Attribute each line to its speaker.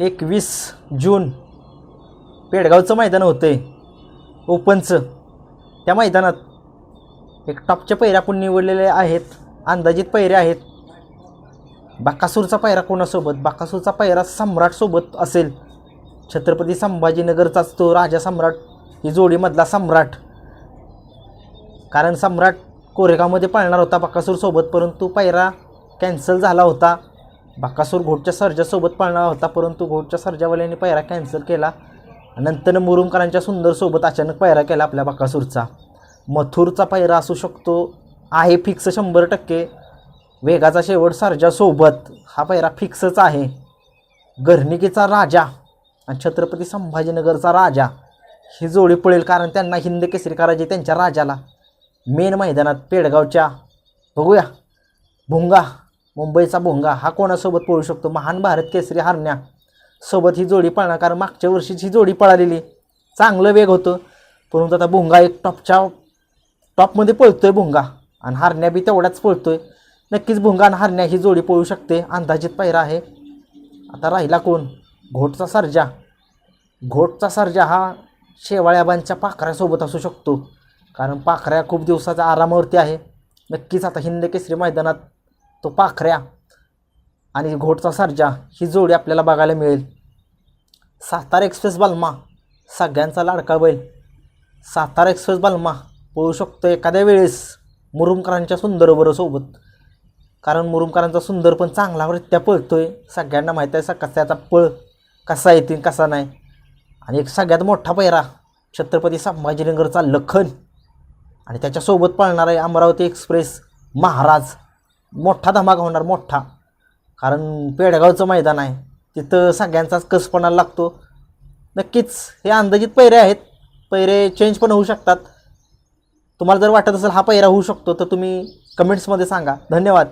Speaker 1: एकवीस जून पेडगावचं मैदान होतं आहे ओपनचं. त्या मैदानात एक टॉपच्या पैऱ्या आपण निवडलेले आहेत. अंदाजित पैरे आहेत. बाकासूरचा पैरा कोणासोबत? बाकासूरचा पैरा सम्राटसोबत असेल. छत्रपती संभाजीनगरचाच तो राजा सम्राट. ही जोडीमधला सम्राट. कारण सम्राट कोरेगावमध्ये पळणार होता बाकासूरसोबत परंतु पैरा कॅन्सल झाला होता. बाकासूर घोटच्या सर्जासोबत पळणार होता परंतु घोटच्या सरजावाल्यांनी पायरा कॅन्सल केला. नंतर मुरुमकरांच्या सुंदरसोबत अचानक पायरा केला आपल्या बाकासूरचा. मथुरचा पायरा असू शकतो आहे फिक्स शंभर टक्के. वेगाचा शेवट सर्जासोबत. हा पायरा फिक्सच आहे. गर्निकीचा राजा आणि छत्रपती संभाजीनगरचा राजा. ही जोडी पळेल कारण त्यांना हिंद केसरी त्यांच्या राजाला. मेन मैदानात पेडगावच्या बघूया. भुंगा. मुंबईचा भुंगा. हा कोणासोबत पळू शकतो? महान भारत केसरी हरण्या सोबत ही जोडी पळणार कारण मागच्या वर्षीच ही जोडी पळालेली. चांगलं वेग होतं. परंतु आता भुंगा एक टॉपच्या टॉपमध्ये पळतोय भुंगा. आणि हरण्या बी तेवढाच पळतोय. नक्कीच भुंगा आणि हरण्या ही जोडी पळू शकते. अंदाजित पायरा आहे. आता राहिला कोण? घोटचा सर्जा. घोटचा सर्जा हा शेवाळ्याबांच्या पाखऱ्यासोबत असू शकतो. कारण पाखऱ्या खूप दिवसाचा आरामावरती आहे. नक्कीच आता हिंद केसरी मैदानात तो पाखऱ्या आणि घोटचा सर्जा ही जोडी आपल्याला बघायला मिळेल. सातारा एक्सप्रेस बालमा सगळ्यांचा लाडका बैल. सातारा एक्सप्रेस बालमा पळू शकतो एखाद्या वेळेस मुरुमकरांच्या सुंदरबरोबर सोबत. कारण मुरुमकरांचा सुंदर पण चांगला रित्या आहे सगळ्यांना माहीत आहे सकास त्याचा पळ कसा येतील कसा नाही. आणि एक सगळ्यात मोठा पैरा छत्रपती संभाजीनगरचा लखन आणि त्याच्यासोबत पळणार आहे अमरावती एक्सप्रेस महाराज. मोठा धमाका होणार मोठा. कारण पेडगावचं मैदान आहे. तिथं सगळ्यांचाच कसपणा लागतो. नक्कीच हे अंदाजित पैरे आहेत. पैरे चेंज पण होऊ शकतात. तुम्हाला जर वाटत असेल हा पैरा होऊ शकतो तर तुम्ही कमेंट्समध्ये सांगा. धन्यवाद.